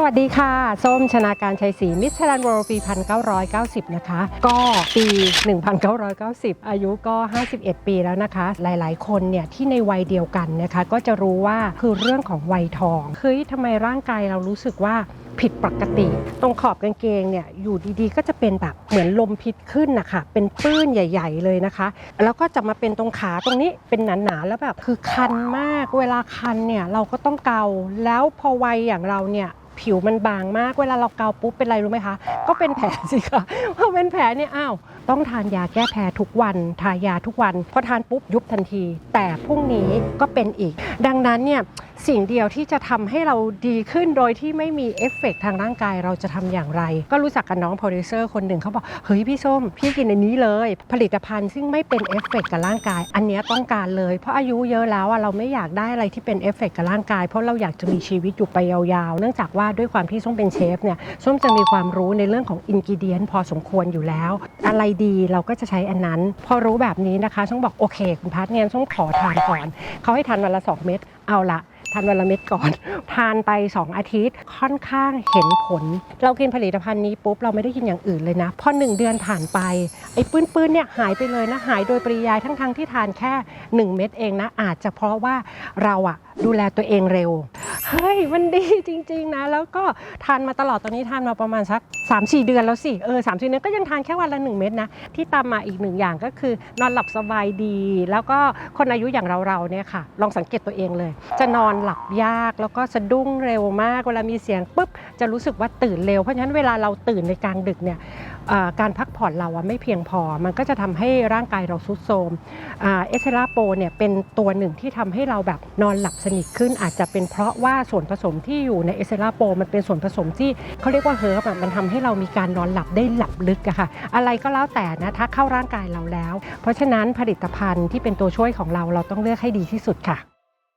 สวัสดีค่ะ ส้มชนาการชัยศรีมิสเทอร์แลนด์วอร์ปี 1990 นะคะ ก็ปี 1990 อายุก็ 51 ปีแล้วนะคะ หลายๆ คนเนี่ยที่ในวัยเดียวกันนะคะ ก็จะรู้ว่าคือเรื่องของวัยทองเฮ้ยทำไมร่างกายเรารู้สึกว่าผิดปกติ ตรงขอบกางเกงเนี่ยอยู่ดีๆ ก็จะเป็นแบบเหมือนลมพิษขึ้นนะคะเป็นปื้นใหญ่ ๆ เลยนะคะ แล้วก็จะมาเป็นตรงขาตรงนี้เป็นหนาๆแล้วแบบคือคันมาก เวลาคันเนี่ยเราก็ต้องเกาแล้วพอวัยอย่างเราเนี่ย ผิวมันบางมาก เวลาเราเกาปุ๊บเป็นไรรู้ไหมคะ ก็เป็นแผลสิคะพอเป็นแผลเนี่ยอ้าวต้องทานยาแก้แพ้ทุกวัน ทายาทุกวัน พอทานปุ๊บยุบทันที แต่พรุ่งนี้ก็เป็นอีก ดังนั้นเนี่ย สิ่งเดียวที่จะทำให้เราดีขึ้นโดยที่ไม่มีเอฟเฟกต์ทางร่างกายเราจะทำอย่างไร ก็รู้จักกับน้องโปรดิวเซอร์คนหนึ่งเขาบอก เฮ้ยพี่ส้ม พี่กินอันนี้เลย ผลิตภัณฑ์ซึ่งไม่เป็นเอฟเฟกต์กับร่างกาย อันนี้ต้องการเลย เพราะอายุเยอะแล้วอะเราไม่อยากได้อะไรที่เป็นเอฟเฟกต์กับร่างกาย เพราะเราอยากจะมีชีวิตอยู่ไปยาวๆ เนื่องจากว่าด้วยความที่ส้มเป็นเชฟเนี่ยส้มจะมีความรู้ในเรื่องของอินกิเดียนพอสมควรอยู่แล้ว อะไรดีเราก็จะใช้อันนั้น พอรู้แบบนี้นะคะส้มบอกโอเคคุณพัฒน์เนี่ยส้มขอทานก่อนเขาให้ทานวันละสองเม็ดเอาละ ทานวันละเม็ดก่อน ทานไป 2 อาทิตย์ค่อนข้างเห็นผล เรากินผลิตภัณฑ์นี้ปุ๊บเราไม่ได้กินอย่างอื่นเลยนะ พอ 1 เดือนผ่านไปไอ้ปื้นๆเนี่ยหายไปเลยนะหายโดยปริยายทั้งๆที่ทานแค่ 1 เม็ดเองนะอาจจะเพราะว่าเราอะดูแลตัวเองเร็ว เฮ้ยมันดีจริง ๆ นะ แล้วก็ทานมาตลอดตอนนี้ทานมาประมาณสัก 3-4 เดือนแล้วสิเออสามสี่เดือนก็ยังทานแค่วันละ 1 เม็ดนะ ที่ตามมาอีกหนึ่งอย่างก็คือนอนหลับสบายดี แล้วก็คนอายุอย่างเราๆเนี่ยค่ะ ลองสังเกตตัวเองเลย จะนอนหลับยากแล้วก็สะดุ้งเร็วมากเวลามีเสียงปุ๊บจะรู้สึกว่าตื่นเร็วเพราะฉะนั้นเวลาเราตื่นในกลางดึกเนี่ย การพักผ่อนเราไม่เพียงพอ มันก็จะทำให้ร่างกายเราทรุดโทรมเอสเซราโปเนี่ยเป็นตัวหนึ่งที่ทำให้เราแบบนอนหลับสนิทขึ้น อาจจะเป็นเพราะว่าส่วนผสมที่อยู่ในเอสเซราโปมันเป็นส่วนผสมที่เขาเรียกว่าเฮิร์บอะมันทำให้เรามีการนอนหลับได้หลับลึกอะค่ะ อะไรก็แล้วแต่นะถ้าเข้าร่างกายเราแล้ว เพราะฉะนั้นผลิตภัณฑ์ที่เป็นตัวช่วยของเราเราต้องเลือกให้ดีที่สุดค่ะ